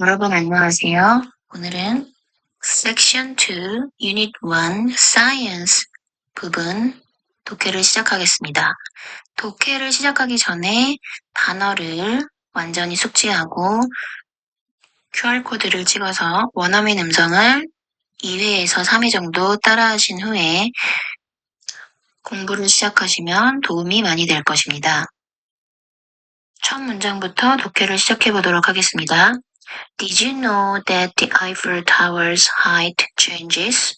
여러분 안녕하세요. 오늘은 Section 2, Unit 1, Science 부분 독해를 시작하겠습니다. 독해를 시작하기 전에 단어를 완전히 숙지하고 QR코드를 찍어서 원어민 음성을 2회에서 3회 정도 따라하신 후에 공부를 시작하시면 도움이 많이 될 것입니다. 첫 문장부터 독해를 시작해 보도록 하겠습니다. Did you know that the Eiffel Tower's height changes?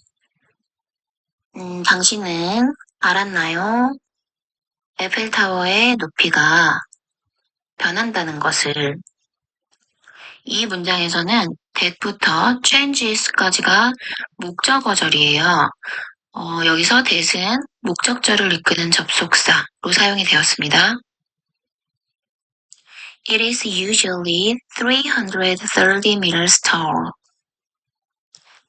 음, 당신은 알았나요? 에펠타워의 높이가 변한다는 것을. 이 문장에서는 that부터 changes까지가 목적어절이에요. 어, 여기서 that은 목적절을 이끄는 접속사로 사용이 되었습니다. It is usually 330 meters tall.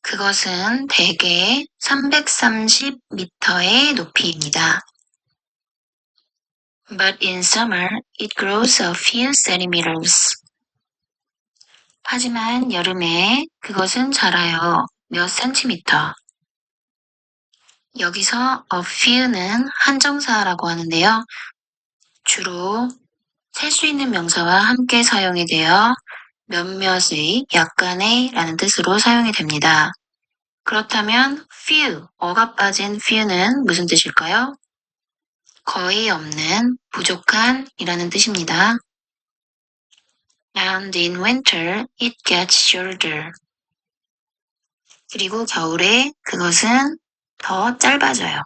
그것은 대개 330m의 높이입니다. But in summer, it grows a few centimeters. 하지만 여름에 그것은 자라요. 몇 센티미터. 여기서 a few는 한정사라고 하는데요. 주로 셀 수 있는 명사와 함께 사용이 되어 몇몇의, 약간의 라는 뜻으로 사용이 됩니다. 그렇다면 few, 어가 빠진 few는 무슨 뜻일까요? 거의 없는, 부족한 이라는 뜻입니다. And in winter, it gets shorter. 그리고 겨울에 그것은 더 짧아져요.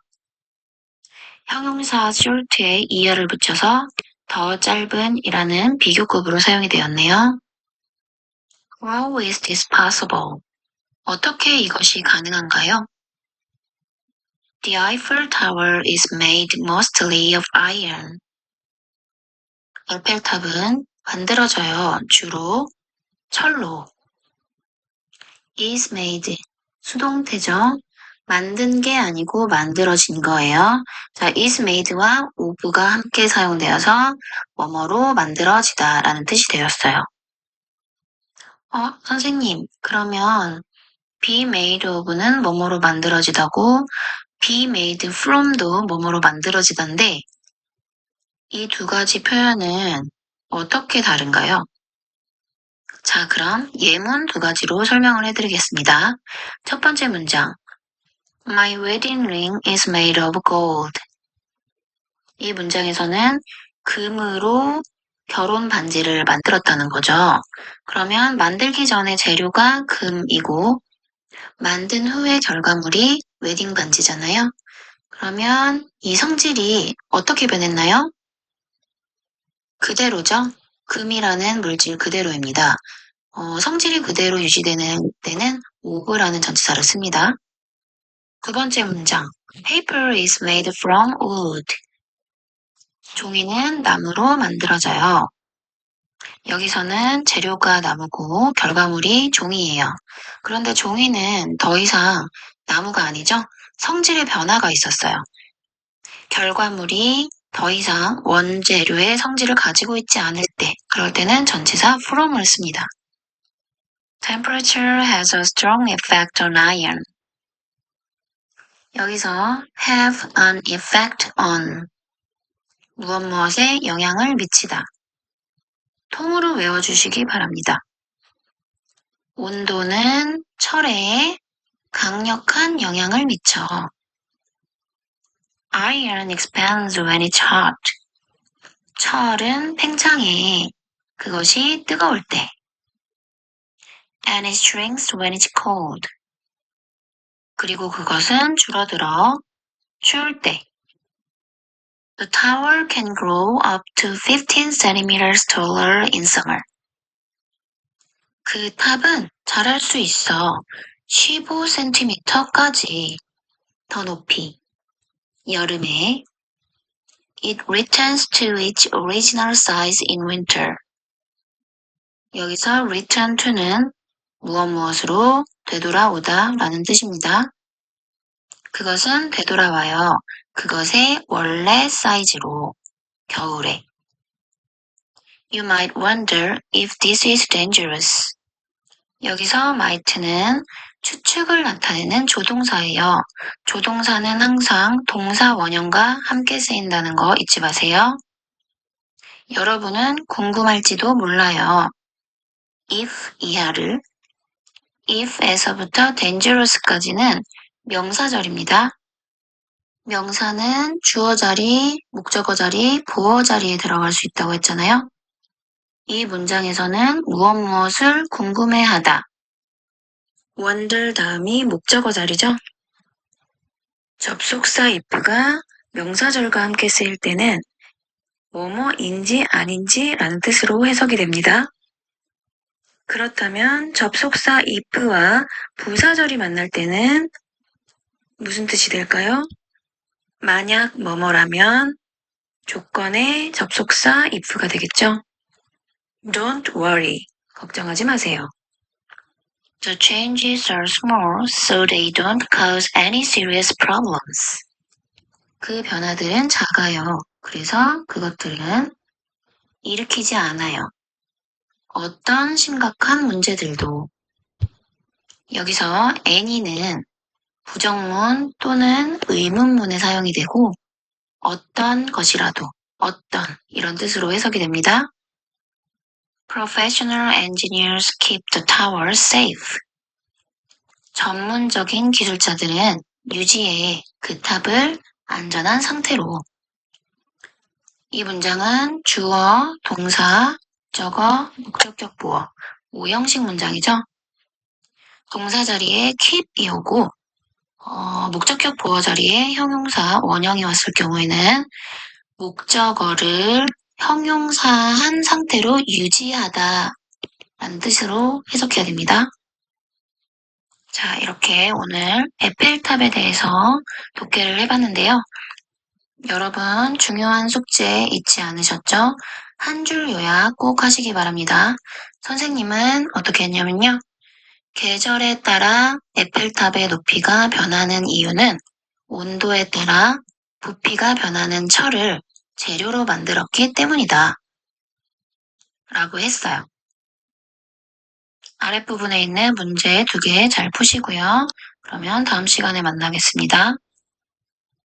형용사 short에 이어를 붙여서 더 짧은 이라는 비교급으로 사용이 되었네요. How is this possible? 어떻게 이것이 가능한가요? The Eiffel Tower is made mostly of iron. 에펠탑은 만들어져요. 주로 철로. is made. 수동태죠. 만든 게 아니고 만들어진 거예요. 자, is made와 of가 함께 사용되어서 뭐뭐로 만들어지다 라는 뜻이 되었어요. 어, 선생님, 그러면 be made of는 뭐뭐로 만들어지다고 be made from도 뭐뭐로 만들어지던데 이 두 가지 표현은 어떻게 다른가요? 자, 그럼 예문 두 가지로 설명을 해드리겠습니다. 첫 번째 문장. My wedding ring is made of gold. 이 문장에서는 금으로 결혼 반지를 만들었다는 거죠. 그러면 만들기 전에 재료가 금이고 만든 후의 결과물이 웨딩 반지잖아요. 그러면 이 성질이 어떻게 변했나요? 그대로죠. 금이라는 물질 그대로입니다. 어, 성질이 그대로 유지되는 때는 오브라는 전치사를 씁니다. 두 번째 문장. Paper is made from wood. 종이는 나무로 만들어져요. 여기서는 재료가 나무고 결과물이 종이에요. 그런데 종이는 더 이상 나무가 아니죠? 성질의 변화가 있었어요. 결과물이 더 이상 원재료의 성질을 가지고 있지 않을 때, 그럴 때는 전치사 from을 씁니다. Temperature has a strong effect on iron. 여기서 have an effect on 무엇 무엇에 영향을 미치다. 통으로 외워주시기 바랍니다. 온도는 철에 강력한 영향을 미쳐. Iron expands when it's hot. 철은 팽창해. 그것이 뜨거울 때. And it shrinks when it's cold. 그리고 그것은 줄어들어 추울 때. The tower can grow up to 15 centimeters taller in summer. 그 탑은 자랄 수 있어 15cm까지 더 높이. 여름에 It returns to its original size in winter. 여기서 return to는 무엇 무엇으로 되돌아오다 라는 뜻입니다. 그것은 되돌아와요. 그것의 원래 사이즈로 겨울에. You might wonder if this is dangerous. 여기서 might는 추측을 나타내는 조동사예요. 조동사는 항상 동사 원형과 함께 쓰인다는 거 잊지 마세요. 여러분은 궁금할지도 몰라요. if 이하를 if에서부터 dangerous까지는 명사절입니다. 명사는 주어 자리, 목적어 자리, 보어 자리에 들어갈 수 있다고 했잖아요. 이 문장에서는 무엇 무엇을 궁금해하다. wonder 다음이 목적어 자리죠. 접속사 if가 명사절과 함께 쓰일 때는 뭐뭐인지 아닌지라는 뜻으로 해석이 됩니다. 그렇다면 접속사 if와 부사절이 만날 때는 무슨 뜻이 될까요? 만약 뭐뭐라면 조건의 접속사 if가 되겠죠. Don't worry. 걱정하지 마세요. The changes are small, so they don't cause any serious problems. 그 변화들은 작아요. 그래서 그것들은 일으키지 않아요. 어떤 심각한 문제들도. 여기서 any는 부정문 또는 의문문에 사용이 되고 어떤 것이라도, 어떤 이런 뜻으로 해석이 됩니다. Professional engineers keep the tower safe. 전문적인 기술자들은 유지해 그 탑을 안전한 상태로. 이 문장은 주어, 동사, 적어, 목적격 보어, 오형식 문장이죠. 동사 자리에 keep이 오고 어, 목적격 보어 자리에 형용사 원형이 왔을 경우에는 목적어를 형용사한 상태로 유지하다 라는 뜻으로 해석해야 됩니다. 자, 이렇게 오늘 에펠탑에 대해서 독해를 해봤는데요. 여러분 중요한 숙제 잊지 않으셨죠? 한 줄 요약 꼭 하시기 바랍니다. 선생님은 어떻게 했냐면요. 계절에 따라 에펠탑의 높이가 변하는 이유는 온도에 따라 부피가 변하는 철을 재료로 만들었기 때문이다. 라고 했어요. 아랫부분에 있는 문제 두 개 잘 푸시고요. 그러면 다음 시간에 만나겠습니다.